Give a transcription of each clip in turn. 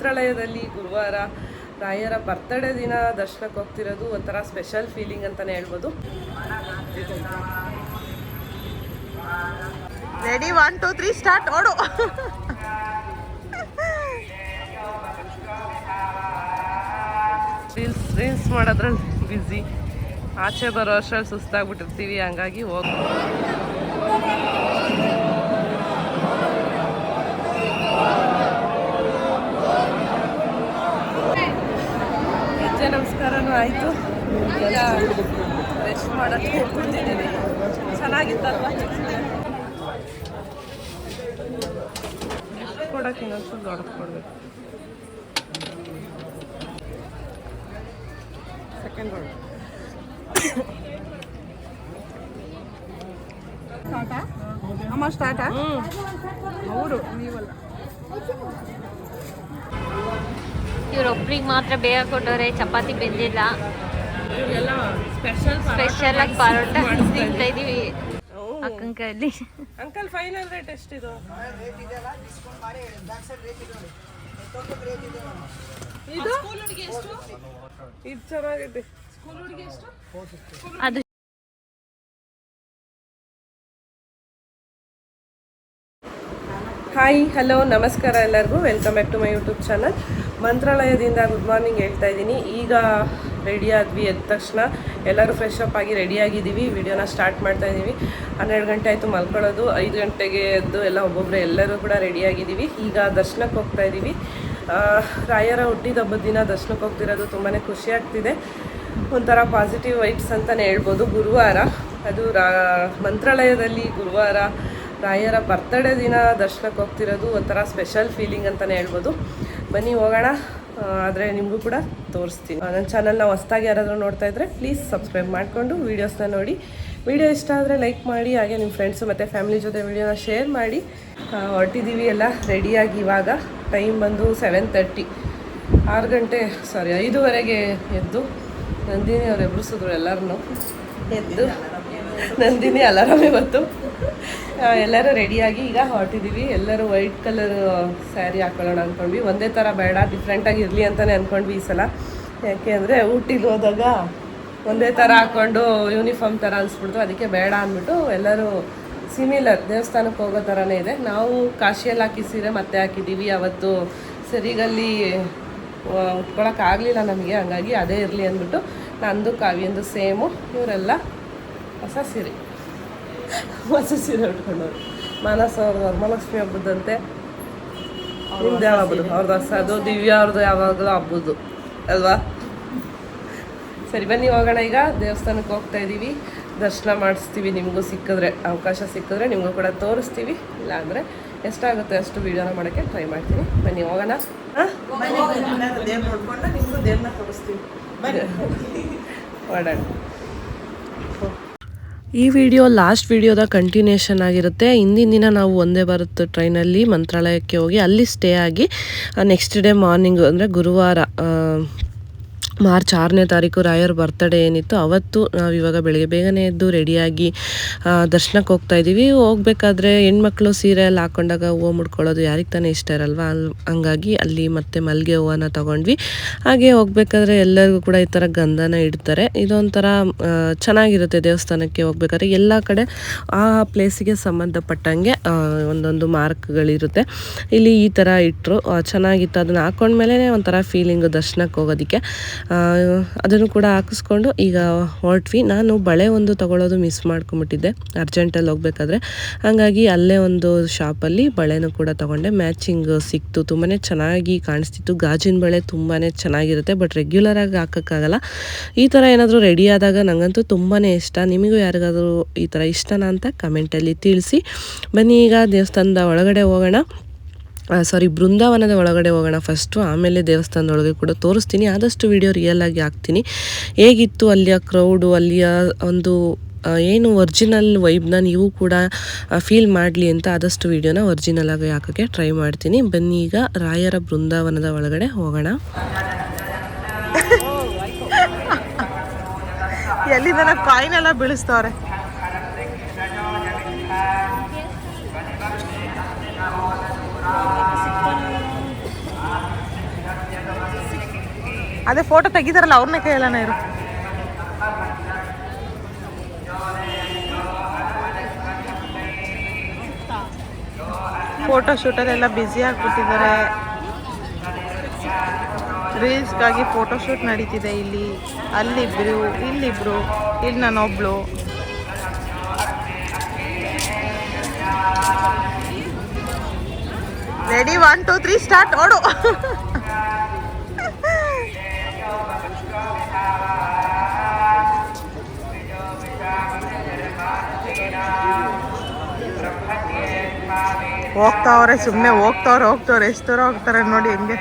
ಮಂತ್ರಾಲಯದಲ್ಲಿ ಗುರುವಾರ ರಾಯರ ಬರ್ತಡೇ ದಿನ ದರ್ಶನಕ್ಕೆ ಹೋಗ್ತಿರೋದು ಒಂಥರ ಸ್ಪೆಷಲ್ ಫೀಲಿಂಗ್ ಅಂತಲೇ ಹೇಳ್ಬೋದು. Ready one two three start ಓಡು. ರೀಲ್ಸ್ ರೀಲ್ಸ್ ಮಾಡೋದ್ರಲ್ಲಿ ಬ್ಯುಸಿ ಆಚೆ ಬರೋ ಅಷ್ಟರಲ್ಲಿ ಸುಸ್ತಾಗ್ಬಿಟ್ಟಿರ್ತೀವಿ ಹಂಗಾಗಿ ಹೋಗಿ ನಮಸ್ಕಾರನೂ ಆಯಿತು. ಈಗ ರೆಸ್ಟ್ ಮಾಡೋಕ್ಕೆ ಕೂತಿದ್ದೀನಿ ಚೆನ್ನಾಗಿತ್ತಲ್ವ? ಕೊಡೋಕೆ ಇನ್ನೊಂದು ದೊಡ್ಡ ಕೊಡಬೇಕು. ಸೆಕೆಂಡ್ ರೋಡ್ ಅಮ್ಮ ಸ್ಟಾರ್ಟಾ ಅವರು ನೀವಲ್ಲ. ಇವ್ರೊಬ್ರಿಗೆ ಮಾತ್ರ ಬೇಗ ಕೊಟ್ಟವ್ರೆ ಚಪಾತಿ ಬೆಂದಿಲ್ಲ. ಸ್ಪೆಷಲ್ ಸ್ಪೆಷಲ್ ಆಗಿ ಪರೋಟ ತಿಂತಾ ಇದೀವಿ ಅಕ್ಕನ ಕೈಯಲ್ಲಿ ಅಂಕಲ್ ಫೈನಲ್ ರೇಟ್ ಎಷ್ಟಿದು ಇದು? ಇದು? ಚೆನ್ನಾಗಿದೆ. ಅದು ಹಾಯ್ ಹಲೋ ನಮಸ್ಕಾರ ಎಲ್ಲರಿಗೂ. Welcome back to my YouTube channel ಮಂತ್ರಾಲಯದಿಂದ ಗುಡ್ ಮಾರ್ನಿಂಗ್ ಹೇಳ್ತಾ ಇದ್ದೀನಿ. ಈಗ ರೆಡಿ ಆದ್ವಿ ಎದ್ದ ತಕ್ಷಣ. ಎಲ್ಲರೂ ಫ್ರೆಶ್ ಅಪ್ ಆಗಿ ರೆಡಿ ಆಗಿದ್ದೀವಿ. ವಿಡಿಯೋನ ಸ್ಟಾರ್ಟ್ ಮಾಡ್ತಾ ಇದ್ದೀವಿ. ಹನ್ನೆರಡು ಗಂಟೆ ಆಯಿತು ಮಲ್ಕೊಳ್ಳೋದು. ಐದು ಗಂಟೆಗೆ ಎದ್ದು ಎಲ್ಲ ಒಬ್ಬೊಬ್ಬರು ಎಲ್ಲರೂ ಕೂಡ ರೆಡಿ ಆಗಿದ್ದೀವಿ. ಈಗ ದರ್ಶನಕ್ಕೆ ಹೋಗ್ತಾ ಇದ್ದೀವಿ. ರಾಯರ ಹುಟ್ಟಿದ ಹಬ್ಬದ ದಿನ ದರ್ಶನಕ್ಕೆ ಹೋಗ್ತಿರೋದು ತುಂಬಾ ಖುಷಿ ಆಗ್ತಿದೆ. ಒಂಥರ ಪಾಸಿಟಿವ್ ವೈಬ್ಸ್ ಅಂತಲೇ ಹೇಳ್ಬೋದು. ಗುರುವಾರ, ಅದು ರಾ, ಮಂತ್ರಾಲಯದಲ್ಲಿ ಗುರುವಾರ ರಾಯರ ಬರ್ತಡೇ ದಿನ ದರ್ಶನಕ್ಕೆ ಹೋಗ್ತಿರೋದು ಒಂಥರ ಸ್ಪೆಷಲ್ ಫೀಲಿಂಗ್ ಅಂತಲೇ ಹೇಳ್ಬೋದು. ಬನ್ನಿ ಹೋಗೋಣ. ಆದರೆ ನಿಮಗೂ ಕೂಡ ತೋರಿಸ್ತೀನಿ. ನನ್ನ ಚಾನಲ್ನ ಹೊಸ್ದಾಗಿ ಯಾರಾದರೂ ನೋಡ್ತಾ ಇದ್ದರೆ ಪ್ಲೀಸ್ ಸಬ್ಸ್ಕ್ರೈಬ್ ಮಾಡಿಕೊಂಡು ವೀಡಿಯೋಸ್ನ ನೋಡಿ. ವಿಡಿಯೋ ಇಷ್ಟ ಆದರೆ ಲೈಕ್ ಮಾಡಿ, ಹಾಗೆ ನಿಮ್ಮ ಫ್ರೆಂಡ್ಸು ಮತ್ತು ಫ್ಯಾಮಿಲಿ ಜೊತೆ ವಿಡಿಯೋನ ಶೇರ್ ಮಾಡಿ. ಹೊರಟಿದ್ದೀವಿ ಎಲ್ಲ ರೆಡಿಯಾಗಿ ಇವಾಗ. ಟೈಮ್ ಬಂದು ಸೆವೆನ್ ತರ್ಟಿ ಆರು ಗಂಟೆ ಸಾರಿ ಐದುವರೆಗೆ ಎದ್ದು ನಂದಿನಿ ಅವ್ರು ಎಬ್ಬಿಸಿದ್ರು ಎಲ್ಲರನ್ನೂ ಎದ್ದು ನಂದಿನಿ ಅಲಾರಾಮ್ ಇವತ್ತು ಎಲ್ಲರೂ ರೆಡಿಯಾಗಿ ಈಗ ಹೊರಟಿದ್ದೀವಿ ಎಲ್ಲರೂ ವೈಟ್ ಕಲರ್ ಸ್ಯಾರಿ ಹಾಕೊಳ್ಳೋಣ ಅಂದ್ಕೊಂಡ್ವಿ ಒಂದೇ ಥರ ಬೇಡ ಡಿಫ್ರೆಂಟಾಗಿ ಇರಲಿ ಅಂತಲೇ ಅಂದ್ಕೊಂಡ್ವಿ ಈ ಸಲ. ಯಾಕೆ ಅಂದರೆ ಊಟಿಗೆ ಹೋದಾಗ ಒಂದೇ ಥರ ಹಾಕ್ಕೊಂಡು ಯೂನಿಫಾರ್ಮ್ ಥರ ಅನಿಸ್ಬಿಡ್ತು ಅದಕ್ಕೆ ಬೇಡ ಅಂದ್ಬಿಟ್ಟು ಎಲ್ಲರೂ ಸಿಮಿಲರ್ ದೇವಸ್ಥಾನಕ್ಕೆ ಹೋಗೋ ಥರನೇ ಇದೆ. ನಾವು ಕಾಶಿಯಲ್ಲಿ ಹಾಕಿ ಸೀರೆ ಮತ್ತೆ ಹಾಕಿದ್ದೀವಿ ಅವತ್ತು ಸರಿಗಲ್ಲಿ ಉಟ್ಕೊಳಕ್ಕಾಗಲಿಲ್ಲ ನಮಗೆ. ಹಂಗಾಗಿ ಅದೇ ಇರಲಿ ಅಂದ್ಬಿಟ್ಟು ನಂದು, ಕಾವ್ಯಂದು ಸೇಮು, ಇವರೆಲ್ಲ ಹೊಸ ಸೀರೆ. ಹೊಸ ಸೀರೆ ಉಟ್ಕೊಂಡವ್ರು ಮಾನಸ ಅವ್ರದ್ದು ವರಮಹಾಲಕ್ಷ್ಮಿ ಹಬ್ಬದಂತೆ. ನಿಮ್ದು ಯಾವ ಹಬ್ಬದು? ಅವ್ರದ್ದು ಅದು ದಿವ್ಯ ಅವ್ರದ್ದು ಯಾವಾಗಲೂ ಹಬ್ಬದು. ಅಲ್ವಾ? ಸರಿ ಬನ್ನಿ ಹೋಗೋಣ ಈಗ. ದೇವಸ್ಥಾನಕ್ಕೆ ಹೋಗ್ತಾ ಇದ್ದೀವಿ. ದರ್ಶನ ಮಾಡಿಸ್ತೀವಿ. ನಿಮಗೂ ಸಿಕ್ಕಿದ್ರೆ ಅವಕಾಶ ಸಿಕ್ಕಿದ್ರೆ ನಿಮಗೂ ಕೂಡ ತೋರಿಸ್ತೀವಿ. ಇಲ್ಲಾಂದರೆ ಎಷ್ಟಾಗುತ್ತೆ ಅಷ್ಟು ವೀಡಿಯೋನ ಮಾಡೋಕ್ಕೆ ಟ್ರೈ ಮಾಡ್ತೀನಿ. ಬನ್ನಿ ಹೋಗೋಣ. ಹಾಂ ದೇವ್ರು ನೋಡ್ಕೊಂಡು ನಿಮ್ಗೂ ದೇವ್ರನ್ನ ತೋರಿಸ್ತೀವಿ. ಓಡಾಡ ಈ ವಿಡಿಯೋ ಲಾಸ್ಟ್ ವಿಡಿಯೋದ ಕಂಟಿನ್ಯೂಷನ್ ಆಗಿರುತ್ತೆ. ಹಿಂದಿನ ದಿನ ನಾವು ಒಂದೇ ಭಾರತ್ ಟ್ರೈನಲ್ಲಿ ಮಂತ್ರಾಲಯಕ್ಕೆ ಹೋಗಿ ಅಲ್ಲಿ ಸ್ಟೇ ಆಗಿ ನೆಕ್ಸ್ಟ್ ಡೇ ಮಾರ್ನಿಂಗ್ ಅಂದರೆ ಗುರುವಾರ ಮಾರ್ಚ್ ಆರನೇ ತಾರೀಕು ರಾಯರ್ ಬರ್ತಡೇ ಏನಿತ್ತು, ಅವತ್ತು ನಾವು ಇವಾಗ ಬೆಳಗ್ಗೆ ಬೇಗನೆ ಎದ್ದು ರೆಡಿಯಾಗಿ ದರ್ಶನಕ್ಕೆ ಹೋಗ್ತಾ ಇದ್ದೀವಿ. ಹೋಗ್ಬೇಕಾದ್ರೆ ಹೆಣ್ಮಕ್ಳು ಸೀರೆ ಎಲ್ಲ ಹಾಕೊಂಡಾಗ ಹೂವು ಮುಡ್ಕೊಳ್ಳೋದು ಯಾರಿಗೆ ತಾನೇ ಇಷ್ಟ ಇರಲ್ವಾ? ಅಲ್, ಹಂಗಾಗಿ ಅಲ್ಲಿ ಮತ್ತೆ ಮಲ್ಲಿಗೆ ಹೂವನ್ನ ತಗೊಂಡ್ವಿ. ಹಾಗೆ ಹೋಗ್ಬೇಕಾದ್ರೆ ಎಲ್ಲರಿಗೂ ಕೂಡ ಈ ಥರ ಗಂಧನ ಇಡ್ತಾರೆ. ಇದೊಂಥರ ಚೆನ್ನಾಗಿರುತ್ತೆ ದೇವಸ್ಥಾನಕ್ಕೆ ಹೋಗ್ಬೇಕಾದ್ರೆ. ಎಲ್ಲ ಕಡೆ ಆ ಪ್ಲೇಸಿಗೆ ಸಂಬಂಧಪಟ್ಟಂಗೆ ಒಂದೊಂದು ಮಾರ್ಕ್ಗಳಿರುತ್ತೆ. ಇಲ್ಲಿ ಈ ಥರ ಇಟ್ಟರು ಚೆನ್ನಾಗಿತ್ತು. ಅದನ್ನು ಹಾಕೊಂಡ್ಮೇಲೆ ಒಂಥರ ಫೀಲಿಂಗ್ ದರ್ಶನಕ್ಕೆ ಹೋಗೋದಕ್ಕೆ. ಅದನ್ನು ಕೂಡ ಹಾಕಿಸ್ಕೊಂಡು ಈಗ ಹೊರಟ್ವಿ. ನಾನು ಬಳೆ ಒಂದು ತಗೊಳ್ಳೋದು ಮಿಸ್ ಮಾಡ್ಕೊಂಬಿಟ್ಟಿದ್ದೆ. ಅರ್ಜೆಂಟಲ್ಲಿ ಹೋಗ್ಬೇಕಾದ್ರೆ. ಹಾಗಾಗಿ ಅಲ್ಲೇ ಒಂದು ಶಾಪಲ್ಲಿ ಬಳೆನೂ ಕೂಡ ತಗೊಂಡೆ. ಮ್ಯಾಚಿಂಗ್ ಸಿಕ್ತು. ತುಂಬಾ ಚೆನ್ನಾಗಿ ಕಾಣಿಸ್ತಿತ್ತು. ಗಾಜಿನ ಬಳೆ ತುಂಬಾ ಚೆನ್ನಾಗಿರುತ್ತೆ. ಬಟ್ ರೆಗ್ಯುಲರಾಗಿ ಹಾಕೋಕ್ಕಾಗಲ್ಲ. ಈ ಥರ ಏನಾದರೂ ರೆಡಿ ಆದಾಗ ನನಗಂತೂ ತುಂಬಾ ಇಷ್ಟ. ನಿಮಗೂ ಯಾರಿಗಾದರೂ ಈ ಥರ ಇಷ್ಟನಾ ಅಂತ ಕಮೆಂಟಲ್ಲಿ ತಿಳಿಸಿ. ಬನ್ನಿ, ಈಗ ದೇವಸ್ಥಾನದ ಒಳಗಡೆ ಹೋಗೋಣ. ಸಾರಿ ಬೃಂದಾವನದ ಒಳಗಡೆ ಹೋಗೋಣ ಫಸ್ಟು ಆಮೇಲೆ ದೇವಸ್ಥಾನದೊಳಗೆ ಕೂಡ ತೋರಿಸ್ತೀನಿ. ಆದಷ್ಟು ವಿಡಿಯೋ ರಿಯಲ್ ಆಗಿ ಹಾಕ್ತೀನಿ. ಹೇಗಿತ್ತು ಅಲ್ಲಿಯ ಕ್ರೌಡು ಅಲ್ಲಿಯ ಒಂದು ಏನು ಒರ್ಜಿನಲ್ ವೈಬ್ನ ನೀವು ಕೂಡ ಫೀಲ್ ಮಾಡಲಿ ಅಂತ ಆದಷ್ಟು ವಿಡಿಯೋನ ಒರಿಜಿನಲ್ ಆಗಿ ಹಾಕೋಕ್ಕೆ ಟ್ರೈ ಮಾಡ್ತೀನಿ. ಬನ್ನಿ ಈಗ ರಾಯರ ಬೃಂದಾವನದ ಒಳಗಡೆ ಹೋಗೋಣ. ಎಲ್ಲಿಂದ ಕಾಯಿನೆಲ್ಲ ಬೀಳಿಸ್ತವ್ರೆ. ಅದೇ ಫೋಟೋ ತೆಗಿತಾರಲ್ಲ ಅವ್ರನ್ನ ಕೇಳೋಣ ಇರು. ಫೋಟೋ ಶೂಟಲ್ಲೆಲ್ಲ ಬ್ಯುಸಿ ಆಗಿಬಿಟ್ಟಿದ್ದಾರೆ. ರೀಲ್ಸ್ಗಾಗಿ ಫೋಟೋ ಶೂಟ್ ನಡೀತಿದೆ ಇಲ್ಲಿ. ಅಲ್ಲಿಬ್ರು, ಇಲ್ಲಿಬ್ರು, ಇಲ್ಲಿ ನಾನೊಬ್ಳು. Ready one two three start ಓಡು. ಹೋಗ್ತಾವ್ರೆ ಸುಮ್ಮನೆ ಹೋಗ್ತಾವ್ರೆ ಹೋಗ್ತಾವ್ರೆ ಎಷ್ಟು ದೂರ ಹೋಗ್ತಾರೆ ನೋಡಿ ಹೆಂಗೆ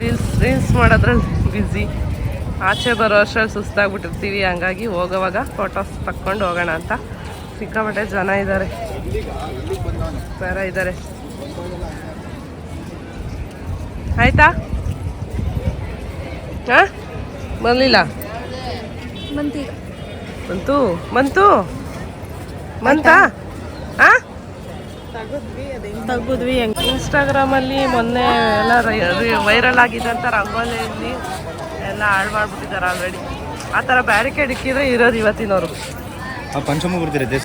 ರೀಲ್ಸ್ ರೀಲ್ಸ್ ಮಾಡೋದ್ರಲ್ಲಿ ಬ್ಯುಸಿ ಆಚೆ ಬರೋ ಅಷ್ಟ್ರಲ್ಲಿ ಸುಸ್ತಾಗ್ಬಿಟ್ಟಿರ್ತೀವಿ ಹಂಗಾಗಿ ಹೋಗೋವಾಗ ಫೋಟೋಸ್ ತಕ್ಕೊಂಡು ಹೋಗೋಣ ಅಂತ. ಸಿಕ್ಕಾಪಟ್ಟೆ ಜನ ಇದ್ದಾರೆ ಬೇರೆ ಇದ್ದಾರೆ ಆಯ್ತಾ? ಹಾ? ಬರಲಿಲ್ಲ? ಬಂತು ಬಂತು ಬಂತಾ ಹಾಂ ಇನ್ಸ್ಟಾಗ್ರಾಮಲ್ಲಿ ಮೊನ್ನೆ ಎಲ್ಲ ವೈರಲ್ ಆಗಿದೆ ಅಂತ ರಂಗೋಲಿಯಲ್ಲಿ. ಎಲ್ಲ ಹಾಳು ಮಾಡ್ಬಿಟ್ಟಿದ್ದಾರೆ ಆಲ್ರೆಡಿ ಆ ಥರ ಬ್ಯಾರಿಕೇಡ್ ಇಕ್ಕಿದ್ರೆ ಇರೋದು ಇವತ್ತಿನವರು. ಆ ಪಂಚಮುಖರ್ತಿ ದೇಶ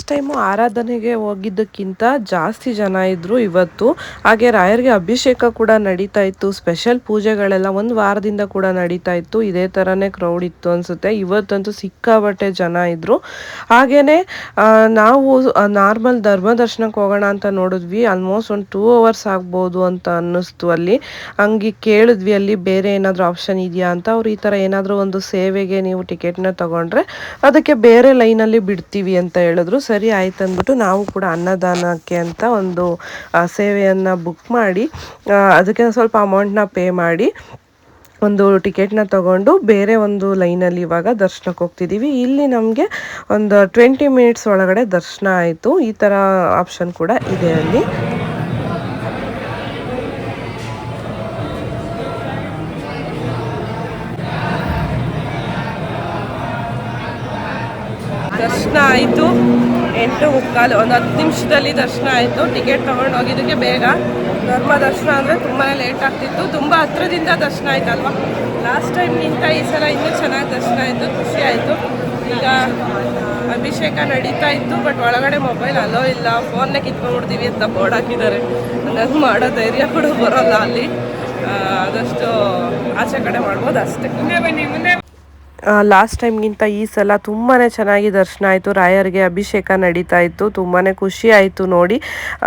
ಟೈಮು ಆರಾಧನೆಗೆ ಹೋಗಿದ್ದಕ್ಕಿಂತ ಜಾಸ್ತಿ ಜನ ಇದ್ರು ಇವತ್ತು. ಹಾಗೆ ರಾಯರಿಗೆ ಅಭಿಷೇಕ ಕೂಡ ನಡೀತಾ ಇತ್ತು. ಸ್ಪೆಷಲ್ ಪೂಜೆಗಳೆಲ್ಲ ಒಂದು ವಾರದಿಂದ ಕೂಡ ನಡೀತಾ ಇತ್ತು. ಇದೇ ಥರನೇ ಕ್ರೌಡ್ ಇತ್ತು ಅನಿಸುತ್ತೆ. ಇವತ್ತಂತೂ ಸಿಕ್ಕಾಬಟ್ಟೆ ಜನ ಇದ್ರು. ಹಾಗೇನೆ ನಾವು ನಾರ್ಮಲ್ ಧರ್ಮ ದರ್ಶನಕ್ಕೆ ಹೋಗೋಣ ಅಂತ ನೋಡಿದ್ವಿ. ಆಲ್ಮೋಸ್ಟ್ ಒಂದು ಟೂ ಅವರ್ಸ್ ಆಗ್ಬೋದು ಅಂತ ಅನ್ನಿಸ್ತು ಅಲ್ಲಿ. ಹಂಗೆ ಕೇಳಿದ್ವಿ ಅಲ್ಲಿ ಬೇರೆ ಏನಾದರೂ ಆಪ್ಷನ್ ಇದೆಯಾ ಅಂತ. ಅವ್ರು ಈ ಥರ ಏನಾದರೂ ಒಂದು ಸೇವೆಗೆ ನೀವು ಟಿಕೆಟ್ನ ತಗೊಂಡ್ರೆ ಅದಕ್ಕೆ ಬೇರೆ ಲೈನಲ್ಲಿ ಬಿಡ್ತೀವಿ ಅಂತ ಹೇಳಿದ್ರು. ಸರಿ ಆಯ್ತು ಅಂದ್ಬಿಟ್ಟು ನಾವು ಕೂಡ ಅನ್ನದಾನಕ್ಕೆ ಅಂತ ಒಂದು ಸೇವೆಯನ್ನ ಬುಕ್ ಮಾಡಿ ಅದಕ್ಕೆ ಸ್ವಲ್ಪ ಅಮೌಂಟ್ನ ಪೇ ಮಾಡಿ, ಒಂದು ಟಿಕೆಟ್ನ ತಗೊಂಡು ಬೇರೆ ಒಂದು ಲೈನಲ್ಲಿ ಇವಾಗ ದರ್ಶನಕ್ಕೆ ಹೋಗ್ತಿದ್ದೀವಿ ಇಲ್ಲಿ ನಮಗೆ ಒಂದು ಟ್ವೆಂಟಿ ಮಿನಿಟ್ಸ್ ಒಳಗಡೆ ದರ್ಶನ ಆಯಿತು. ಈ ಥರ ಆಪ್ಷನ್ ಕೂಡ ಇದೆ ಅಲ್ಲಿ. ದರ್ಶನ ಆಯಿತು. ಎಂಟು ಮುಕ್ಕಾಲು, ಒಂದು ಹತ್ತು ನಿಮಿಷದಲ್ಲಿ ದರ್ಶನ ಆಯಿತು. ಟಿಕೆಟ್ ತೊಗೊಂಡು ಹೋಗಿದ್ದಕ್ಕೆ ಬೇಗ. ಧರ್ಮ ದರ್ಶನ ಅಂದರೆ ತುಂಬಾ ಲೇಟ್ ಆಗ್ತಿತ್ತು. ತುಂಬ ಹತ್ರದಿಂದ ದರ್ಶನ ಆಯ್ತಲ್ವ? ಲಾಸ್ಟ್ ಟೈಮ್ಗಿಂತ ಈ ಸಲ ಇನ್ನೂ ಚೆನ್ನಾಗಿ ದರ್ಶನ ಆಯಿತು. ಖುಷಿ ಆಯಿತು. ಈಗ ಅಭಿಷೇಕ ನಡೀತಾ ಇತ್ತು ಬಟ್ ಒಳಗಡೆ ಮೊಬೈಲ್ ಅಲೋ ಇಲ್ಲ. ಫೋನ್ನ ಕಿತ್ಕೊಂಡ್ಬಿಡ್ತೀವಿ ಅಂತ ಬೋರ್ಡ್ ಹಾಕಿದ್ದಾರೆ. ಹಂಗಾಗಿ ಮಾಡೋ ಧೈರ್ಯ ಕೂಡ ಬರೋಲ್ಲ ಅಲ್ಲಿ. ಆದಷ್ಟು ಆಚೆ ಕಡೆ ಮಾಡ್ಬೋದು ಅಷ್ಟೇ. ಲಾಸ್ಟ್ ಟೈಮ್ಗಿಂತ ಈ ಸಲ ತುಂಬಾ ಚೆನ್ನಾಗಿ ದರ್ಶನ ಆಯಿತು. ರಾಯರಿಗೆ ಅಭಿಷೇಕ ನಡೀತಾ ಇತ್ತು. ತುಂಬಾ ಖುಷಿ ಆಯಿತು ನೋಡಿ.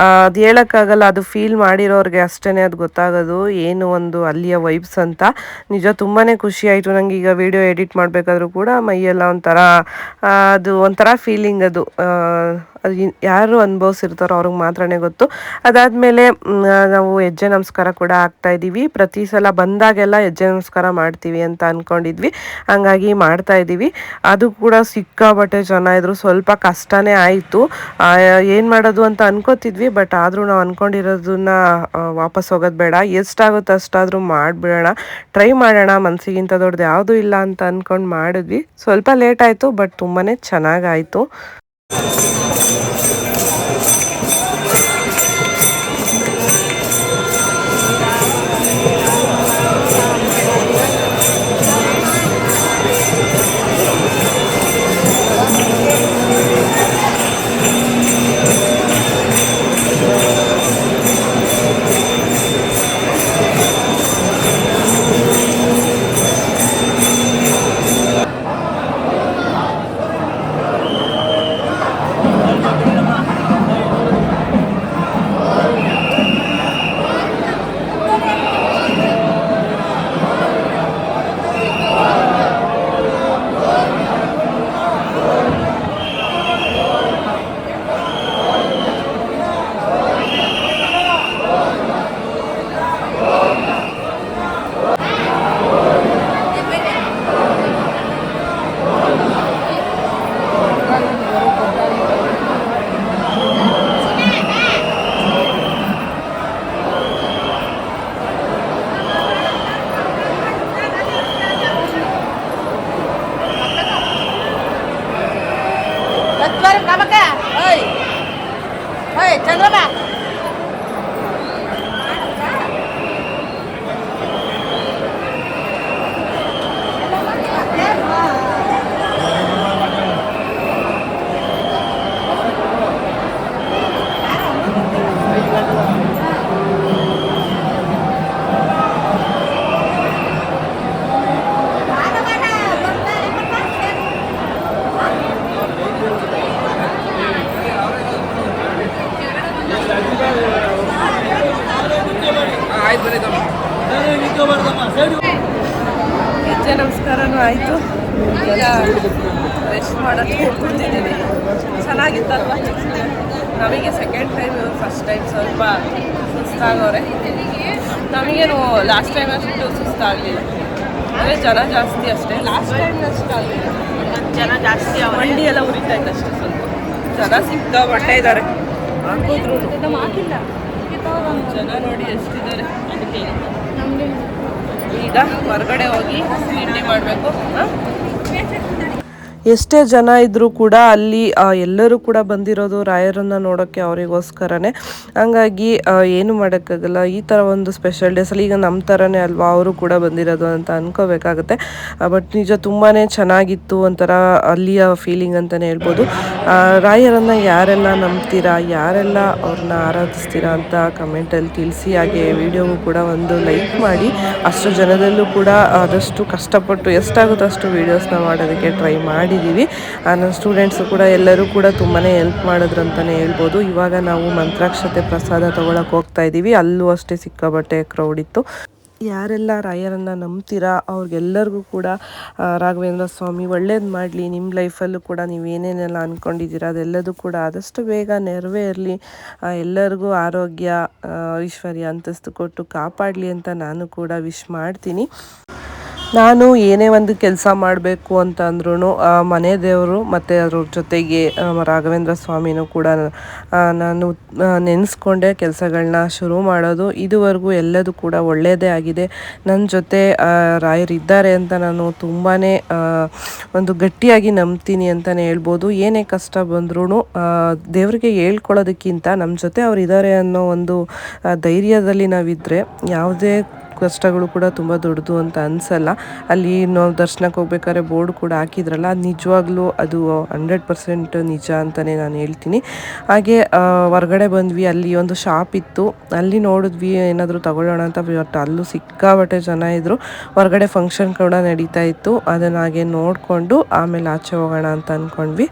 ಅದು ಹೇಳೋಕ್ಕಾಗಲ್ಲ, ಅದು ಫೀಲ್ ಮಾಡಿರೋರಿಗೆ ಅಷ್ಟೇ ಅದು ಗೊತ್ತಾಗೋದು. ಏನು ಒಂದು ಅಲ್ಲಿಯ ವೈಬ್ಸ್ ಅಂತ. ನಿಜ ತುಂಬಾ ಖುಷಿ ಆಯಿತು. ನನಗೆ ಈಗ ವಿಡಿಯೋ ಎಡಿಟ್ ಮಾಡಬೇಕಾದ್ರೂ ಕೂಡ ಮೈಯೆಲ್ಲ ಒಂಥರ ಅದು ಒಂಥರ ಫೀಲಿಂಗ್ ಅದು. ಅದು ಯಾರು ಅನುಭವಿಸಿರ್ತಾರೋ ಅವ್ರಿಗೆ ಮಾತ್ರನೇ ಗೊತ್ತು. ಅದಾದಮೇಲೆ ನಾವು ಹೆಜ್ಜೆ ನಮಸ್ಕಾರ ಕೂಡ ಆಗ್ತಾ ಇದ್ದೀವಿ. ಪ್ರತಿ ಸಲ ಬಂದಾಗೆಲ್ಲ ಹೆಜ್ಜೆ ನಮಸ್ಕಾರ ಮಾಡ್ತೀವಿ ಅಂತ ಅಂದ್ಕೊಂಡಿದ್ವಿ ಹಂಗಾಗಿ ಮಾಡ್ತಾ ಇದ್ದೀವಿ. ಅದು ಕೂಡ ಸಿಕ್ಕಾಬಟ್ಟೆ ಜನ ಇದ್ರು. ಸ್ವಲ್ಪ ಕಷ್ಟನೇ ಆಯಿತು. ಏನು ಮಾಡೋದು ಅಂತ ಅನ್ಕೋತಿದ್ವಿ. ಬಟ್ ಆದರೂ ನಾವು ಅಂದ್ಕೊಂಡಿರೋದನ್ನ ವಾಪಸ್ ಹೋಗೋದು ಬೇಡ. ಎಷ್ಟಾಗುತ್ತೆ ಅಷ್ಟಾದರೂ ಮಾಡಿಬಿಡೋಣ. ಟ್ರೈ ಮಾಡೋಣ. ಮನಸ್ಸಿಗಿಂತ ದೊಡ್ಡದು ಯಾವುದೂ ಇಲ್ಲ ಅಂತ ಅಂದ್ಕೊಂಡು ಮಾಡಿದ್ವಿ. ಸ್ವಲ್ಪ ಲೇಟ್ ಆಯಿತು. ಬಟ್ ತುಂಬಾ ಚೆನ್ನಾಗಾಯಿತು. ಹೆಜ್ಜೆ ನಮಸ್ಕಾರನೂ ಆಯಿತು? ಈಗ ರೆಸ್ಟ್ ಮಾಡೋಕ್ಕೆ ಕೂತಿದ್ದೀನಿ ಚೆನ್ನಾಗಿತ್ತಲ್ವ? ನಮಗೆ ಸೆಕೆಂಡ್ ಟೈಮ್ ಫಸ್ಟ್ ಟೈಮ್ ಸ್ವಲ್ಪ ಸುಸ್ತಾಗವ್ರೆ ನಮಗೇನು ಲಾಸ್ಟ್ ಟೈಮ್ ಅಷ್ಟು ಸುಸ್ತಾಗಲಿಲ್ಲ. ಅಂದರೆ ಜನ ಜಾಸ್ತಿ ಅಷ್ಟೇ. ಲಾಸ್ಟ್ ಟೈಮ್ ಅಷ್ಟು ಆಗಲಿಲ್ಲ ಜನ ಜಾಸ್ತಿ ಮಂಡಿ ಎಲ್ಲ ಉರಿತಾ ಇತ್ತು ಅಷ್ಟೇ ಸ್ವಲ್ಪ. ಜನ ಸಿಕ್ಕಾಪಟ್ಟೆ ಇದ್ದಾರೆ. ಹಾಕಿದ್ರು ಜನ ನೋಡಿ ಎಷ್ಟಿದ್ದಾರೆ. ಅದಕ್ಕೆ. ಈಗ ಹೊರಗಡೆ ಹೋಗಿ ತಿಂಡಿ ಮಾಡಬೇಕು. ಎಷ್ಟೇ ಜನ ಇದ್ರೂ ಕೂಡ ಅಲ್ಲಿ ಎಲ್ಲರೂ ಕೂಡ ಬಂದಿರೋದು ರಾಯರನ್ನ ನೋಡೋಕ್ಕೆ ಅವರಿಗೋಸ್ಕರನೇ. ಹಂಗಾಗಿ ಏನು ಮಾಡೋಕ್ಕಾಗಲ್ಲ. ಈ ಥರ ಒಂದು ಸ್ಪೆಷಲ್ ಡೇಸಲ್ಲಿ ಈಗ ನಮ್ಮ ಥರನೇ ಅಲ್ವಾ? ಅವರು ಕೂಡ ಬಂದಿರೋದು ಅಂತ ಅನ್ಕೋಬೇಕಾಗತ್ತೆ. ಬಟ್ ನಿಜ ತುಂಬಾ ಚೆನ್ನಾಗಿತ್ತು ಒಂಥರ ಅಲ್ಲಿಯ ಫೀಲಿಂಗ್ ಅಂತಲೇ ಹೇಳ್ಬೋದು. ರಾಯರನ್ನ ಯಾರೆಲ್ಲ ನಂಬ್ತೀರಾ? ಯಾರೆಲ್ಲ ಅವ್ರನ್ನ ಆರಾಧಿಸ್ತೀರಾ ಅಂತ ಕಮೆಂಟಲ್ಲಿ ತಿಳಿಸಿ. ಹಾಗೆ ವಿಡಿಯೋಗೂ ಕೂಡ ಒಂದು ಲೈಕ್ ಮಾಡಿ. ಅಷ್ಟು ಜನದಲ್ಲೂ ಕೂಡ ಆದಷ್ಟು ಕಷ್ಟಪಟ್ಟು ಎಷ್ಟಾಗುತ್ತೋ ಅಷ್ಟು ವೀಡಿಯೋಸ್ನ ಮಾಡೋದಕ್ಕೆ ಟ್ರೈ ಮಾಡಿದ್ದೀವಿ ಆ, ನನ್ನ ಸ್ಟೂಡೆಂಟ್ಸು ಕೂಡ ಎಲ್ಲರೂ ಕೂಡ ತುಂಬಾ ಹೆಲ್ಪ್ ಮಾಡಿದ್ರು ಅಂತಲೇ ಹೇಳ್ಬೋದು. ಇವಾಗ ನಾವು ಮಂತ್ರಾಕ್ಷತೆ ಪ್ರಸಾದ ತೊಗೊಳಕ್ಕೆ ಹೋಗ್ತಾ ಇದ್ದೀವಿ. ಅಲ್ಲೂ ಅಷ್ಟೇ ಸಿಕ್ಕಾಬಟ್ಟೆ ಕ್ರೌಡ್ ಇತ್ತು. ಯಾರೆಲ್ಲ ರಾಯರನ್ನು ನಂಬ್ತೀರಾ? ಅವ್ರಿಗೆಲ್ಲರಿಗೂ ಕೂಡ ರಾಘವೇಂದ್ರ ಸ್ವಾಮಿ ಒಳ್ಳೇದು ಮಾಡಲಿ. ನಿಮ್ಮ ಲೈಫಲ್ಲೂ ಕೂಡ ನೀವು ಏನೇನೆಲ್ಲ ಅಂದ್ಕೊಂಡಿದ್ದೀರಾ ಅದೆಲ್ಲದೂ ಕೂಡ ಆದಷ್ಟು ಬೇಗ ನೆರವೇರಲಿ ಎಲ್ಲರಿಗೂ ಆರೋಗ್ಯ ಐಶ್ವರ್ಯ ಅಂತಸ್ತು ಕೊಟ್ಟು ಕಾಪಾಡಲಿ ಅಂತ ನಾನು ಕೂಡ ವಿಶ್ ಮಾಡ್ತೀನಿ. ನಾನು ಏನೇ ಒಂದು ಕೆಲಸ ಮಾಡಬೇಕು ಅಂತ ಅಂದ್ರೂ ಮನೆ ದೇವರು ಮತ್ತು ಅದ್ರ ಜೊತೆಗೆ ರಾಘವೇಂದ್ರ ಸ್ವಾಮಿನೂ ಕೂಡ ನಾನು ನೆನೆಸ್ಕೊಂಡೆ ಕೆಲಸಗಳನ್ನ ಶುರು ಮಾಡೋದು. ಇದುವರೆಗೂ ಎಲ್ಲದೂ ಕೂಡ ಒಳ್ಳೆಯದೇ ಆಗಿದೆ. ನನ್ನ ಜೊತೆ ರಾಯರಿದ್ದಾರೆ ಅಂತ ನಾನು ತುಂಬಾ ಒಂದು ಗಟ್ಟಿಯಾಗಿ ನಂಬ್ತೀನಿ ಅಂತಲೇ ಹೇಳ್ಬೋದು. ಏನೇ ಕಷ್ಟ ಬಂದ್ರೂ ದೇವರಿಗೆ ಹೇಳ್ಕೊಳ್ಳೋದಕ್ಕಿಂತ ನಮ್ಮ ಜೊತೆ ಅವ್ರು ಇದ್ದಾರೆ ಅನ್ನೋ ಒಂದು ಧೈರ್ಯದಲ್ಲಿ ನಾವಿದ್ದರೆ ಯಾವುದೇ ಕಷ್ಟಗಳು ಕೂಡ ತುಂಬ ದೊಡ್ಡದು ಅಂತ ಅನಿಸಲ್ಲ. ಅಲ್ಲಿ ನಾವು ದರ್ಶನಕ್ಕೆ ಹೋಗ್ಬೇಕಾದ್ರೆ ಬೋರ್ಡ್ ಕೂಡ ಹಾಕಿದ್ರಲ್ಲ, ಅದು ನಿಜವಾಗ್ಲೂ ಅದು ಹಂಡ್ರೆಡ್ ಪರ್ಸೆಂಟ್ ನಿಜ ಅಂತಲೇ ನಾನು ಹೇಳ್ತೀನಿ. ಹಾಗೆ ಹೊರಗಡೆ ಬಂದ್ವಿ, ಅಲ್ಲಿ ಒಂದು ಶಾಪ್ ಇತ್ತು. ಅಲ್ಲಿ ನೋಡಿದ್ವಿ, ಏನಾದರೂ ತಗೊಳ್ಳೋಣ ಅಂತ, ಬಟ್ ಅಲ್ಲೂ ಸಿಕ್ಕಾಬಟ್ಟೆ ಜನ ಇದ್ದರು ಹೊರಗಡೆ ಫಂಕ್ಷನ್ ಕೂಡ ನಡೀತಾ ಇತ್ತು. ಅದನ್ನು ಹಾಗೆ ನೋಡಿಕೊಂಡು ಆಮೇಲೆ ಆಚೆ ಹೋಗೋಣ ಅಂತ ಅಂದ್ಕೊಂಡ್ವಿ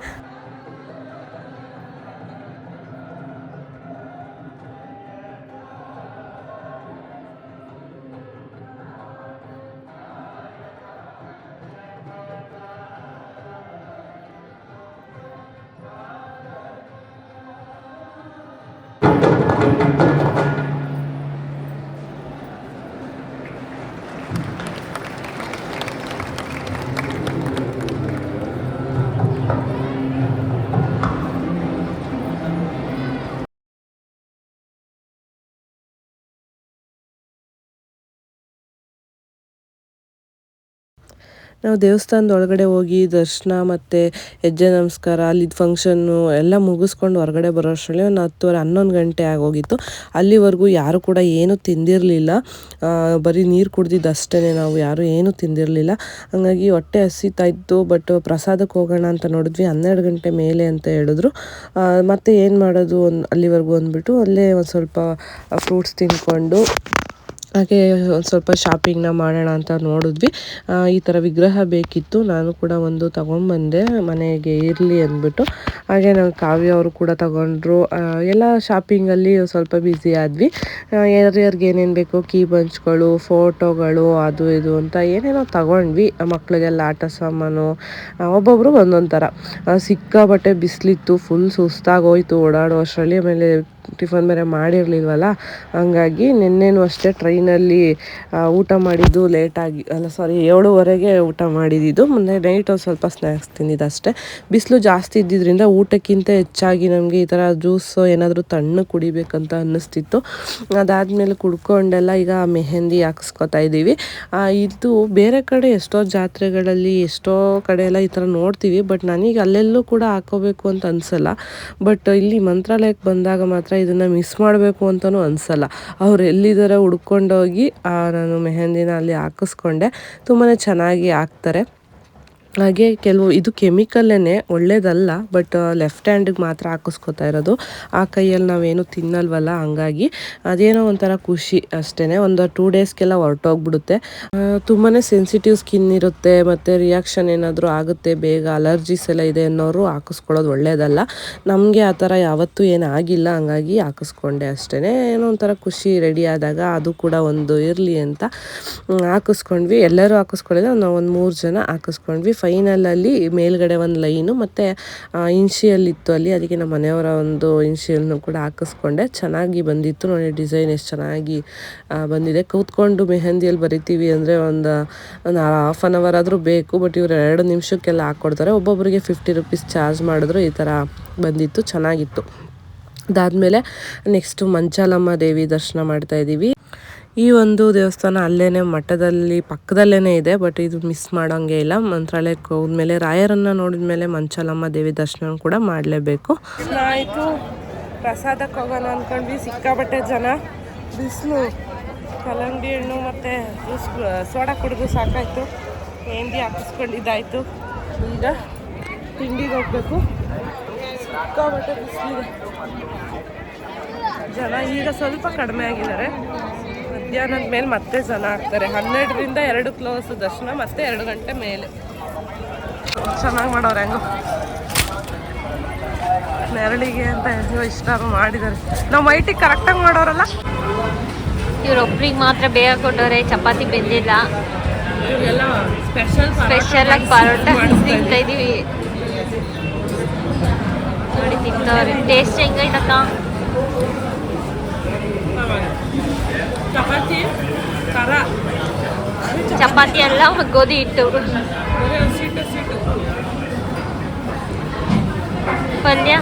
ನಾವು ದೇವಸ್ಥಾನದ ಒಳಗಡೆ ಹೋಗಿ ದರ್ಶನ ಮತ್ತು ಹೆಜ್ಜೆ ನಮಸ್ಕಾರ ಅಲ್ಲಿದ್ದ ಫಂಕ್ಷನ್ನು ಎಲ್ಲ ಮುಗಿಸ್ಕೊಂಡು ಹೊರಗಡೆ ಬರೋ ಅಷ್ಟರಲ್ಲಿ ಒಂದು ಹತ್ತುವರೆ, ಹನ್ನೊಂದು ಗಂಟೆ ಆಗೋಗಿತ್ತು. ಅಲ್ಲಿವರೆಗೂ ಯಾರು ಕೂಡ ಏನೂ ತಿಂದಿರಲಿಲ್ಲ. ಬರೀ ನೀರು ಕುಡ್ದಿದ್ದು ಅಷ್ಟೇ ನಾವು ಯಾರೂ ಏನೂ ತಿಂದಿರಲಿಲ್ಲ. ಹಾಗಾಗಿ ಹೊಟ್ಟೆ ಹಸಿತಾ ಇತ್ತು, ಬಟ್ ಪ್ರಸಾದಕ್ಕೆ ಹೋಗೋಣ ಅಂತ ನೋಡಿದ್ವಿ. ಹನ್ನೆರಡು ಗಂಟೆ ಮೇಲೆ ಅಂತ ಹೇಳಿದ್ರು. ಮತ್ತೆ ಏನು ಮಾಡೋದು ಒಂದು ಅಲ್ಲಿವರೆಗೂ ಅಂದ್ಬಿಟ್ಟು ಅಲ್ಲೇ ಒಂದು ಸ್ವಲ್ಪ ಫ್ರೂಟ್ಸ್ ತಿಂದ್ಕೊಂಡು ಹಾಗೆ ಒಂದು ಸ್ವಲ್ಪ ಶಾಪಿಂಗ್ನ ಮಾಡೋಣ ಅಂತ ನೋಡಿದ್ವಿ. ಈ ಥರ ವಿಗ್ರಹ ಬೇಕಿತ್ತು. ನಾನು ಕೂಡ ಒಂದು ತಗೊಂಡ್ಬಂದೆ. ಮನೆಗೆ ಇರಲಿ ಅಂದ್ಬಿಟ್ಟು. ಹಾಗೆ ನಾವು ಕಾವ್ಯ ಅವರು ಕೂಡ ತಗೊಂಡ್ರು. ಎಲ್ಲ ಶಾಪಿಂಗಲ್ಲಿ ಸ್ವಲ್ಪ ಬ್ಯುಸಿ ಆದ್ವಿ. ಯಾರ್ಯಾರಿಗೆ ಏನೇನು ಬೇಕು ಕೀ ಬಂಚ್ಗಳು ಫೋಟೋಗಳು ಅದು ಇದು ಅಂತ ಏನೇನೋ ತಗೊಂಡ್ವಿ. ಮಕ್ಕಳಿಗೆಲ್ಲ ಆಟ ಸಾಮಾನು ಒಬ್ಬೊಬ್ಬರು ಒಂದೊಂದು ಥರ ಸಿಕ್ಕಾಬಟ್ಟೆ ಬಿಸಿಲಿತ್ತು ಫುಲ್ ಸುಸ್ತಾಗೋಯ್ತು ಓಡಾಡೋ ಅಷ್ಟರಲ್ಲಿ. ಆಮೇಲೆ ಟಿಫನ್ ಬೇರೆ ಮಾಡಿರಲಿಲ್ವಲ್ಲ, ಹಂಗಾಗಿ ನಿನ್ನೆನೂ ಅಷ್ಟೇ ಟ್ರೈನಲ್ಲಿ ಊಟ ಮಾಡಿದ್ದು ಲೇಟಾಗಿ ಅಲ್ಲ ಸಾರಿ ಏಳುವರೆಗೆ ಊಟ ಮಾಡಿದ್ದು ಮುಂದೆ ನೈಟ್ ಒಂದು ಸ್ವಲ್ಪ ಸ್ನ್ಯಾಕ್ಸ್ ತಿಂದಿದ್ದು ಅಷ್ಟೇ ಬಿಸಿಲು ಜಾಸ್ತಿ ಇದ್ದಿದ್ದರಿಂದ ಊಟಕ್ಕಿಂತ ಹೆಚ್ಚಾಗಿ ನಮಗೆ ಈ ಥರ ಜ್ಯೂಸು ಏನಾದರೂ ತಣ್ಣಗೆ ಕುಡಿಬೇಕಂತ ಅನ್ನಿಸ್ತಿತ್ತು. ಅದಾದಮೇಲೆ ಕುಡ್ಕೊಂಡೆಲ್ಲ ಈಗ ಮೆಹೆಂದಿ ಹಾಕ್ಸ್ಕೊತಾ ಇದ್ದೀವಿ. ಇದು ಬೇರೆ ಕಡೆ ಎಷ್ಟೋ ಜಾತ್ರೆಗಳಲ್ಲಿ, ಎಷ್ಟೋ ಕಡೆ ಎಲ್ಲ ಈ ಥರ ನೋಡ್ತೀವಿ, ಬಟ್ ನನಗೆ ಅಲ್ಲೆಲ್ಲೂ ಕೂಡ ಹಾಕೋಬೇಕು ಅಂತ ಅನಿಸಲ್ಲ. ಬಟ್ ಇಲ್ಲಿ ಮಂತ್ರಾಲಯಕ್ಕೆ ಬಂದಾಗ ಮಾತ್ರ ಇದನ್ನು ಮಿಸ್ ಮಾಡಬೇಕು ಅಂತಲೂ ಅನಿಸಲ್ಲ. ಅವ್ರು ಎಲ್ಲಿದ್ದಾರೆ ಹುಡ್ಕೊಂಡೋಗಿ ನಾನು ಮೆಹಂದಿನ ಅಲ್ಲಿ ಹಾಕಿಸ್ಕೊಂಡೆ. ತುಂಬಾ ಚೆನ್ನಾಗಿ ಹಾಕ್ತಾರೆ. ಹಾಗೆ ಕೆಲವು ಇದು ಕೆಮಿಕಲ್ಲೇನೆ ಒಳ್ಳೇದಲ್ಲ ಬಟ್ ಲೆಫ್ಟ್ ಹ್ಯಾಂಡಿಗೆ ಮಾತ್ರ ಹಾಕಿಸ್ಕೊತಾ ಇರೋದು. ಆ ಕೈಯಲ್ಲಿ ನಾವೇನು ತಿನ್ನಲ್ವಲ್ಲ, ಹಂಗಾಗಿ ಅದೇನೋ ಒಂಥರ ಖುಷಿ ಅಷ್ಟೇ ಒಂದು ಟೂ ಡೇಸ್ಗೆಲ್ಲ ಹೊರಟೋಗ್ಬಿಡುತ್ತೆ. ತುಂಬಾ ಸೆನ್ಸಿಟಿವ್ ಸ್ಕಿನ್ ಇರುತ್ತೆ, ಮತ್ತು ರಿಯಾಕ್ಷನ್ ಏನಾದರೂ ಆಗುತ್ತೆ, ಬೇಗ ಅಲರ್ಜೀಸ್ ಎಲ್ಲ ಇದೆ ಅನ್ನೋರು ಹಾಕಿಸ್ಕೊಳ್ಳೋದು ಒಳ್ಳೇದಲ್ಲ. ನಮಗೆ ಆ ಥರ ಯಾವತ್ತೂ ಏನು ಆಗಿಲ್ಲ, ಹಂಗಾಗಿ ಹಾಕಿಸ್ಕೊಂಡೆ ಅಷ್ಟೇ ಏನೋ ಒಂಥರ ಖುಷಿ ರೆಡಿ ಆದಾಗ ಅದು ಕೂಡ ಒಂದು ಇರಲಿ ಅಂತ ಹಾಕಿಸ್ಕೊಂಡ್ವಿ. ಎಲ್ಲರೂ ಹಾಕಿಸ್ಕೊಳ್ಳಿಲ್ಲ ನಾವು ಒಂದು ಮೂರು ಜನ ಹಾಕಿಸ್ಕೊಂಡ್ವಿ. ಫೈನಲಲ್ಲಿ ಮೇಲ್ಗಡೆ ಒಂದು ಲೈನು ಮತ್ತು ಇನ್ಶಿಯಲ್ ಇತ್ತು ಅಲ್ಲಿ. ಅದಕ್ಕೆ ನಮ್ಮ ಮನೆಯವರ ಒಂದು ಇನ್ಶಿಯಲ್ನು ಕೂಡ ಹಾಕಿಸ್ಕೊಂಡೆ. ಚೆನ್ನಾಗಿ ಬಂದಿತ್ತು. ನೋಡಿ, ಡಿಸೈನ್ ಎಷ್ಟು ಚೆನ್ನಾಗಿ ಬಂದಿದೆ. ಕೂತ್ಕೊಂಡು ಮೆಹಂದಿಯಲ್ಲಿ ಬರಿತೀವಿ ಅಂದರೆ ಒಂದು ಒಂದು ಹಾಫ್ ಆನ್ ಅವರ್ ಆದರೂ ಬೇಕು. ಬಟ್ ಇವರು ಎರಡು ನಿಮಿಷಕ್ಕೆಲ್ಲ ಹಾಕ್ಕೊಡ್ತಾರೆ ಒಬ್ಬೊಬ್ಬರಿಗೆ ಫಿಫ್ಟಿ ರುಪೀಸ್ ಚಾರ್ಜ್ ಮಾಡಿದ್ರು ಈ ಥರ ಬಂದಿತ್ತು. ಚೆನ್ನಾಗಿತ್ತು. ಅದಾದಮೇಲೆ ನೆಕ್ಸ್ಟು ಮಂಚಾಲಮ್ಮ ದೇವಿ ದರ್ಶನ ಮಾಡ್ತಾ ಇದ್ದೀವಿ ಈ ಒಂದು ದೇವಸ್ಥಾನ ಅಲ್ಲೇ ಮಠದಲ್ಲಿ ಪಕ್ಕದಲ್ಲೇ ಇದೆ ಬಟ್ ಇದು ಮಿಸ್ ಮಾಡೋಂಗೆ ಇಲ್ಲ. ಮಂತ್ರಾಲಯಕ್ಕೆ ಹೋದ್ಮೇಲೆ ರಾಯರನ್ನ ನೋಡಿದ ಮೇಲೆ ಮಂಚಾಲಮ್ಮ ದೇವಿ ದರ್ಶನ ಕೂಡ ಮಾಡಲೇಬೇಕು. ಆಯಿತು ಪ್ರಸಾದಕ್ಕೆ ಹೋಗೋಣ ಅಂದ್ಕೊಂಡ್ವಿ ಸಿಕ್ಕಾಬಟ್ಟೆ ಜನ. ಬಿಸಿಲು ಕಲಂಗಡಿ ಹಣ್ಣು ಮತ್ತು ಸೋಡಾ ಕುಡಿದು ಸಾಕಾಯಿತು. ಮೆಹಂದಿ ಹಾಕಿಸ್ಕೊಂಡಿದ್ದಾಯಿತು. ಈಗ ತಿಂಡಿಗೆ ಹೋಗ್ಬೇಕು. ಸಿಕ್ಕಾಬಟ್ಟೆ ಬಿಸಿಲಿದೆ. ಜನ ಈಗ ಸ್ವಲ್ಪ ಕಡಿಮೆ ಆಗಿದ್ದಾರೆ. ಮಧ್ಯಾಹ್ನದ ಮೇಲೆ ಮತ್ತೆ ಜನ ಆಗ್ತಾರೆ. ಹನ್ನೆರಡರಿಂದ ಎರಡು ಕ್ಲೋಸ್ ದರ್ಶನ ಮತ್ತೆ ಎರಡು ಗಂಟೆ ಮೇಲೆ. ಚೆನ್ನಾಗಿ ಮಾಡೋರು ಹೆಂಗೋ. ನೆರಳಿಗೆ ಅಂತ ಹೆಂಗೋ ಇಷ್ಟ ಮಾಡಿದ್ದಾರೆ. ನಾವು ವೈಟಿಗೆ ಕರೆಕ್ಟಾಗಿ ಮಾಡೋರಲ್ಲ? ಇವ್ರೊಬ್ರಿಗೆ ಮಾತ್ರ ಬೇಗ ಕೊಟ್ಟವ್ರೆ ಚಪಾತಿ ಬೆಂದಿಲ್ಲ. ಸ್ಪೆಷಲ್ ಆಗಿ ಪರೋಟ ತಿಂತಾ ಇದೀವಿ ನೋಡಿ ತಿಂತವ್ರೆ. ಟೇಸ್ಟ್ ಹೆಂಗೈತಕ್ಕ? ಚಪಾತಿ ಖಾರ. ಚಪಾತಿ ಎಲ್ಲ ಗೋಧಿ ಹಿಟ್ಟು. ಪಲ್ಯ?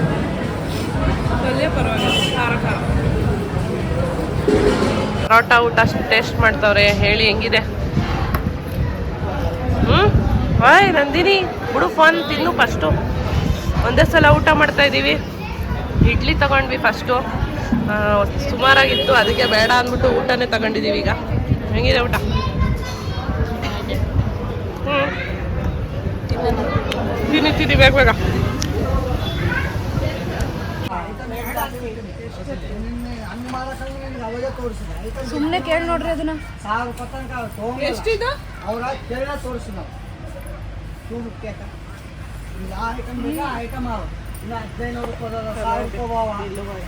ಪಲ್ಯ ಪರವಾಗಿಲ್ಲ ಖಾರ ಖಾರ. ಪರೋಟ ಊಟ ಟೇಸ್ಟ್ ಮಾಡ್ತಾವ್ರೆ ಹೇಳಿ ಹೆಂಗಿದೆ? ಹ್ಞೂ ಹಾಯ್ ನಂದಿನಿ ಬಿಡು ಫೋನ್ ತಿನ್ನು ಫಸ್ಟು ಒಂದೇ ಸಲ ಊಟ ಮಾಡ್ತಾ ಇದ್ದೀವಿ ಇಡ್ಲಿ ತಗೊಂಡ್ವಿ ಫಸ್ಟು ಸುಮಾರಾಗಿತ್ತು. ಅದಕ್ಕೆ ಬೇಡ ಅಂದ್ಬಿಟ್ಟು ಊಟನೇ ತಗೊಂಡಿದ್ದೀವಿ ಈಗ. ಹೆಂಗಿದೆ ಊಟ? ತಿನ್ನಿ ತಿನ್ನಿ ಬೇಗ ಬೇಗ. ಸುಮ್ಮನೆ ಕೇಳಿ ನೋಡ್ರಿ ಅದನ್ನ. ಎಷ್ಟಿದು? ಅವ್ರ ಕೇಳ ತೋರಿಸಿ ನಾವು ಐಟಮ್ ಐಟಮ್ ಅವ ಇಲ್ಲ ಹದಿನೈದು ರೂಪಾಯಿ ಸಾವಿರ ರೂಪಾಯಿ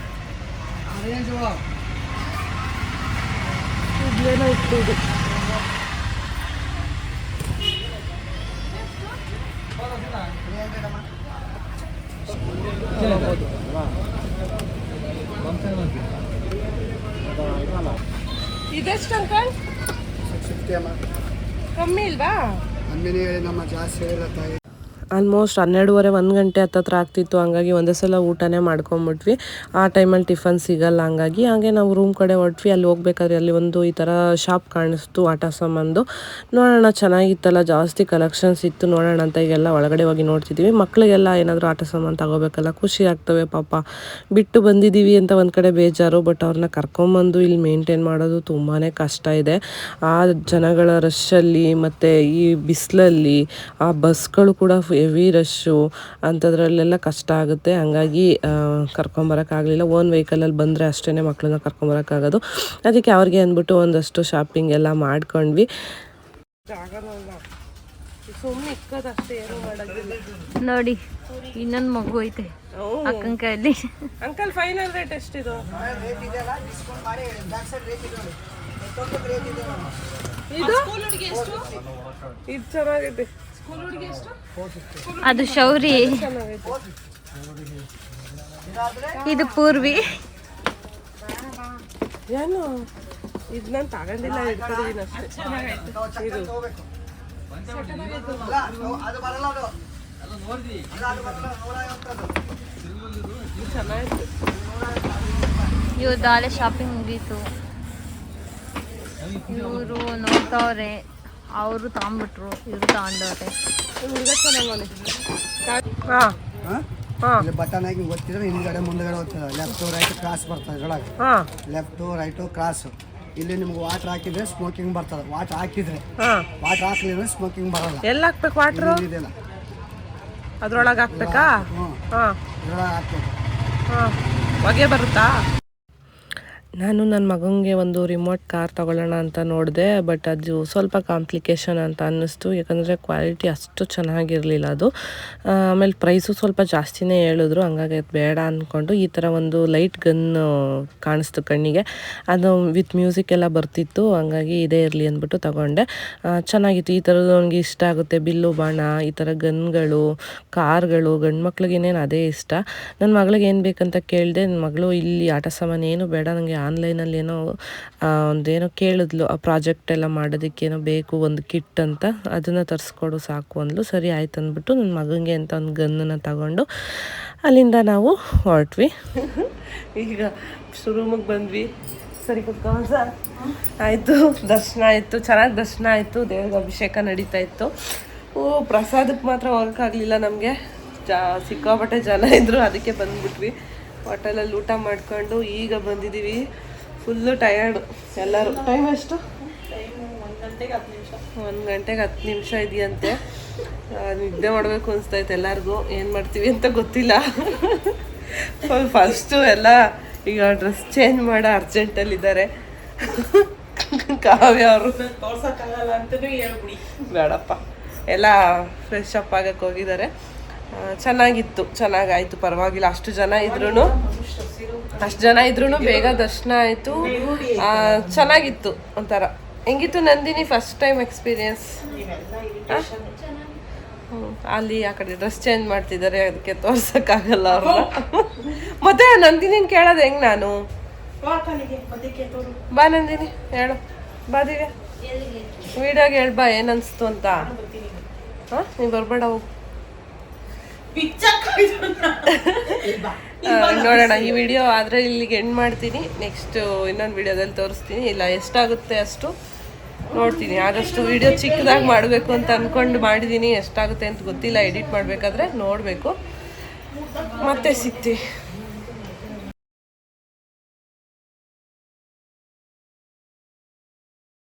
ಇದೆಷ್ಟು ಅಂಕಲ್ ಸಿಕ್ಸ್ಟಿ ಅಮ್ಮ ಕಮ್ಮಿ ಇಲ್ವಾ ಅಮ್ಮಿನ ಹೇಳಿ ನಮ್ಮ ಜಾಸ್ತಿ ಹೇಳಿಲ್ಲ ತಾಯಿ ಆಲ್ಮೋಸ್ಟ್ ಹನ್ನೆರಡುವರೆ, ಒಂದು ಗಂಟೆ ಹತ್ತತ್ರ ಆಗ್ತಿತ್ತು. ಹಂಗಾಗಿ ಒಂದೇ ಸಲ ಊಟನೇ ಮಾಡ್ಕೊಂಬಿಟ್ವಿ. ಆ ಟೈಮಲ್ಲಿ ಟಿಫನ್ ಸಿಗಲ್ಲ. ಹಂಗಾಗಿ ಹಾಗೆ ನಾವು ರೂಮ್ ಕಡೆ ಹೊರಟ್ವಿ. ಅಲ್ಲಿ ಹೋಗ್ಬೇಕಾದ್ರೆ ಅಲ್ಲಿ ಒಂದು ಈ ಥರ ಶಾಪ್ ಕಾಣಿಸ್ತು, ಆಟ ಸಾಮಾನು ನೋಡೋಣ, ಚೆನ್ನಾಗಿತ್ತಲ್ಲ. ಜಾಸ್ತಿ ಕಲೆಕ್ಷನ್ಸ್ ಇತ್ತು. ನೋಡೋಣ ಅಂತ ಈಗೆಲ್ಲ ಒಳಗಡೆ ಹೋಗಿ ನೋಡ್ತಿದ್ದೀವಿ ಮಕ್ಕಳಿಗೆಲ್ಲ ಏನಾದರೂ ಆಟ ಸಾಮಾನು ತಗೋಬೇಕಲ್ಲ. ಖುಷಿ ಆಗ್ತವೆ ಪಾಪ. ಬಿಟ್ಟು ಬಂದಿದ್ದೀವಿ ಅಂತ ಒಂದು ಕಡೆ ಬೇಜಾರು ಬಟ್ ಅವ್ರನ್ನ ಕರ್ಕೊಂಬಂದು ಇಲ್ಲಿ ಮೇಂಟೈನ್ ಮಾಡೋದು ತುಂಬಾ ಕಷ್ಟ ಇದೆ. ಆ ಜನಗಳ ರಶ್ಶಲ್ಲಿ ಮತ್ತು ಈ ಬಿಸಿಲಲ್ಲಿ, ಆ ಬಸ್ಗಳು ಕೂಡ ಹೆವಿ ರಶ್ಶು ಅಂಥದ್ರಲ್ಲೆಲ್ಲ ಕಷ್ಟ ಆಗುತ್ತೆ. ಹಂಗಾಗಿ ಕರ್ಕೊಂಬರೋಕ್ಕಾಗಲಿಲ್ಲ ಓನ್ ವೆಹಿಕಲಲ್ಲಿ ಬಂದರೆ ಅಷ್ಟೇ ಮಕ್ಕಳನ್ನ ಕರ್ಕೊಂಬರೋಕ್ಕಾಗೋದು ಅದಕ್ಕೆ ಅವ್ರಿಗೆ ಅಂದ್ಬಿಟ್ಟು ಒಂದಷ್ಟು ಶಾಪಿಂಗ್ ಎಲ್ಲ ಮಾಡ್ಕೊಂಡ್ವಿ. ನೋಡಿ ಇನ್ನೊಂದು ಮಗು ಐತೆ ಅಕ್ಕನ ಕೈಯಲ್ಲಿ ಅಂಕಲ್ ಫೈನಲ್ ರೇಟ್ ಎಷ್ಟಿದು? ರೇಟ್ ಇದೆಯಲ್ಲ ಡಿಸ್ಕೌಂಟ್ ಮಾಡಿ ಬ್ಯಾಕ್ ರೇಟ್ ನೋಡಿ ಎಷ್ಟೊಂದು ರೇಟ್ ಇದೆ? ನೋಡಿ ಇದು? ಇದು ಚೆನ್ನಾಗಿದೆ. ಅದು ಶೌರಿ. ಇದು ಪೂರ್ವಿ. ಏನು? ಇದು ನಾನು ತಗೊಂಡಿಲ್ಲ ಇಟ್ಕೊಂಡಿದ್ದೀನಿ ಅಷ್ಟೇ. ಇದು. ತಗೋಬೇಕು ಅಲ್ಲ, ಅದು ಬರಲ್ಲ ಅದು ಅಲ್ಲ, ಅದು ಬರಲ್ಲ ನೂರ ಐವತ್ತದು ಇದು ಚೆನ್ನಾಗಿತ್ತು ಇವ್ರದ್ದು ಶಾಪಿಂಗ್ ಮುಗೀತು. ಇವರು ನೋಡ್ತವ್ರೆ. ಅವರು ತಗೊಂಬಿಟ್ರು ಇವರು ತಗೊಂಡವ್ರೆ ಹಾಂ. ಹಾಂ? ಹಾಂ. ಇಲ್ಲಿ ಬಟನ್ ಆಗಿ ಗೊತ್ತಿದ್ರೆ ಹಿಂದ್ಗಡೆ ಮುಂದ್ಗಡೆ ಹೋಗ್ತದೆ. ಲೆಫ್ಟು ರೈಟ್ ಕ್ರಾಸ್ ಬರ್ತದೆ ಹಾಂ. ಲೆಫ್ಟು ರೈಟು ಕ್ರಾಸು ಇಲ್ಲಿ ನಿಮ್ಗೆ ವಾಟರ್ ಹಾಕಿದ್ರೆ ಸ್ಮೋಕಿಂಗ್ ಬರ್ತದೆ. ವಾಟರ್ ಹಾಕಿದ್ರೆ ಹಾಂ. ವಾಟರ್ ಹಾಕ್ಲಿದ್ರೆ ಸ್ಮೋಕಿಂಗ್ ಬರಲ್ಲ. ಎಲ್ಲ ಹಾಕ್ಬೇಕು ವಾಟರ್ ಇದೆಲ್ಲ. ಅದ್ರೊಳಗೆ ಹಾಕ್ಬೇಕಾ? ಹ್ಞೂ ಹಾಂ. ಹಾಕ್ಬೇಕು. ಹಾಂ. ಹೊಗೆ ಬರುತ್ತಾ? ನಾನು ನನ್ನ ಮಗನಿಗೆ ಒಂದು ರಿಮೋಟ್ ಕಾರ್ ತಗೊಳ್ಳೋಣ ಅಂತ ನೋಡಿದೆ ಬಟ್ ಅದು ಸ್ವಲ್ಪ ಕಾಂಪ್ಲಿಕೇಶನ್ ಅಂತ ಅನ್ನಿಸ್ತು. ಯಾಕಂದರೆ ಕ್ವಾಲಿಟಿ ಅಷ್ಟು ಚೆನ್ನಾಗಿರಲಿಲ್ಲ ಅದು. ಆಮೇಲೆ ಪ್ರೈಸು ಸ್ವಲ್ಪ ಜಾಸ್ತಿನೇ ಹೇಳಿದ್ರು. ಹಂಗಾಗಿ ಅದು ಬೇಡ ಅಂದ್ಕೊಂಡು ಈ ಥರ ಒಂದು ಲೈಟ್ ಗನ್ ಕಾಣಿಸ್ತು ಕಣ್ಣಿಗೆ. ಅದು ವಿತ್ ಮ್ಯೂಸಿಕ್ ಎಲ್ಲ ಬರ್ತಿತ್ತು, ಹಂಗಾಗಿ ಇದೇ ಇರಲಿ ಅಂದ್ಬಿಟ್ಟು ತಗೊಂಡೆ. ಚೆನ್ನಾಗಿತ್ತು. ಈ ಥರದ್ದು ನನಗೆ ಇಷ್ಟ ಆಗುತ್ತೆ. ಬಿಲ್ಲು ಬಾಣ, ಈ ಥರ ಗನ್ಗಳು ಕಾರ್ಗಳು ಗಂಡು ಮಕ್ಳಿಗೇನೇನು ಅದೇ ಇಷ್ಟ. ನನ್ನ ಮಗಳಿಗೆ ಏನು ಬೇಕಂತ ಕೇಳಿದೆ ನನ್ನ ಮಗಳು ಇಲ್ಲಿ ಆಟ ಸಾಮಾನು ಏನು ಬೇಡ ನನಗೆ ಆನ್ಲೈನಲ್ಲಿ ಏನೋ ಒಂದೇನೋ ಕೇಳಿದ್ಲು, ಆ ಪ್ರಾಜೆಕ್ಟ್ ಎಲ್ಲ ಮಾಡೋದಕ್ಕೇನೋ ಬೇಕು, ಒಂದು ಕಿಟ್ ಅಂತ, ಅದನ್ನು ತರಿಸ್ಕೊಡು ಸಾಕು ಅಂದ್ಲು. ಸರಿ ಆಯ್ತು ಅಂದ್ಬಿಟ್ಟು ನನ್ನ ಮಗನಿಗೆ ಅಂತ ಒಂದು ಗನ್ನನ್ನು ತಗೊಂಡು ಅಲ್ಲಿಂದ ನಾವು ಹೊರಟ್ವಿ. ಈಗ ಶುರೂಮಗೆ ಬಂದ್ವಿ. ಸರಿ ಆಯಿತು, ದರ್ಶನ ಆಯಿತು, ಚೆನ್ನಾಗಿ ದರ್ಶನ ಆಯಿತು, ದೇವ್ರಿಗೆ ಅಭಿಷೇಕ ನಡೀತಾ ಇತ್ತು. ಓ ಪ್ರಸಾದಕ್ಕೆ ಮಾತ್ರ ಹೋಗೋಕ್ಕಾಗಲಿಲ್ಲ ನಮಗೆ. ಜಾ, ಸಿಕ್ಕಾಪಟ್ಟೆ ಜನ ಇದ್ದರು ಅದಕ್ಕೆ ಬಂದ್ಬಿಟ್ವಿ. ಹೋಟೆಲಲ್ಲಿ ಊಟ ಮಾಡ್ಕೊಂಡು ಈಗ ಬಂದಿದ್ದೀವಿ. ಫುಲ್ಲು ಟಯರ್ಡು ಎಲ್ಲರೂ. ಟೈಮ್ ಎಷ್ಟು? ಒಂದು ಗಂಟೆಗೆ ಹತ್ತು ನಿಮಿಷ ಇದೆಯಂತೆ. ನಿದ್ದೆ ಮಾಡಬೇಕು ಅನಿಸ್ತೈತೆ ಎಲ್ಲರಿಗೂ. ಏನು ಮಾಡ್ತೀವಿ ಅಂತ ಗೊತ್ತಿಲ್ಲ. ಫಸ್ಟು ಎಲ್ಲ ಈಗ ಡ್ರೆಸ್ ಚೇಂಜ್ ಮಾಡೋ ಅರ್ಜೆಂಟಲ್ಲಿದ್ದಾರೆ ಕಾವ್ಯ ಅವರು. ಬೇಡಪ್ಪ. ಎಲ್ಲ ಫ್ರೆಶ್ ಅಪ್ ಆಗಕ್ಕೆ ಹೋಗಿದ್ದಾರೆ. ಚೆನ್ನಾಗಿತ್ತು ಚೆನ್ನಾಗಾಯ್ತು ಪರವಾಗಿಲ್ಲ. ಅಷ್ಟು ಜನ ಇದ್ರೂ ಅಷ್ಟು ಜನ ಇದ್ರೂ ಬೇಗ ದರ್ಶನ ಆಯಿತು. ಚೆನ್ನಾಗಿತ್ತು ಒಂಥರ. ಹೆಂಗಿತ್ತು ನಂದಿನಿ ಫಸ್ಟ್ ಟೈಮ್ ಎಕ್ಸ್ಪೀರಿಯನ್ಸ್ ಅಲ್ಲಿ ಆ ಕಡೆ ಡ್ರೆಸ್ ಚೇಂಜ್ ಮಾಡ್ತಿದ್ದಾರೆ ಅದಕ್ಕೆ ತೋರ್ಸಕ್ಕಾಗಲ್ಲ ಅವರು ಮತ್ತೆ ನಂದಿನಿ ಕೇಳೋದು ಹೆಂಗ್ ನಾನು? ಬಾ ನಂದಿನಿ ಹೇಳು. ಬಾ ದಿವ್ಯ. ಹೇಳ್ಬಾ ಹೇಳ್ ಬಾ ಏನನ್ಸ್ತು ಅಂತ? ಹಾ ನೀವು ಬರಬೇಡ ಹೋಗು. ನೋಡೋಣ ಈ ವಿಡಿಯೋ ಆದರೆ ಇಲ್ಲಿಗೆ ಎಂಡ್ ಮಾಡ್ತೀನಿ. ನೆಕ್ಸ್ಟ್ ಇನ್ನೊಂದು ವಿಡಿಯೋದಲ್ಲಿ ತೋರಿಸ್ತೀನಿ. ಇಲ್ಲ ಎಷ್ಟಾಗುತ್ತೆ ಅಷ್ಟು ನೋಡ್ತೀನಿ. ಆದಷ್ಟು ವಿಡಿಯೋ ಚಿಕ್ಕದಾಗಿ ಮಾಡಬೇಕು ಅಂತ ಅಂದ್ಕೊಂಡು ಮಾಡಿದ್ದೀನಿ ಎಷ್ಟಾಗುತ್ತೆ ಅಂತ ಗೊತ್ತಿಲ್ಲ. ಎಡಿಟ್ ಮಾಡಬೇಕಾದ್ರೆ ನೋಡಬೇಕು. ಮತ್ತೆ ಸಿಗ್ತೀವಿ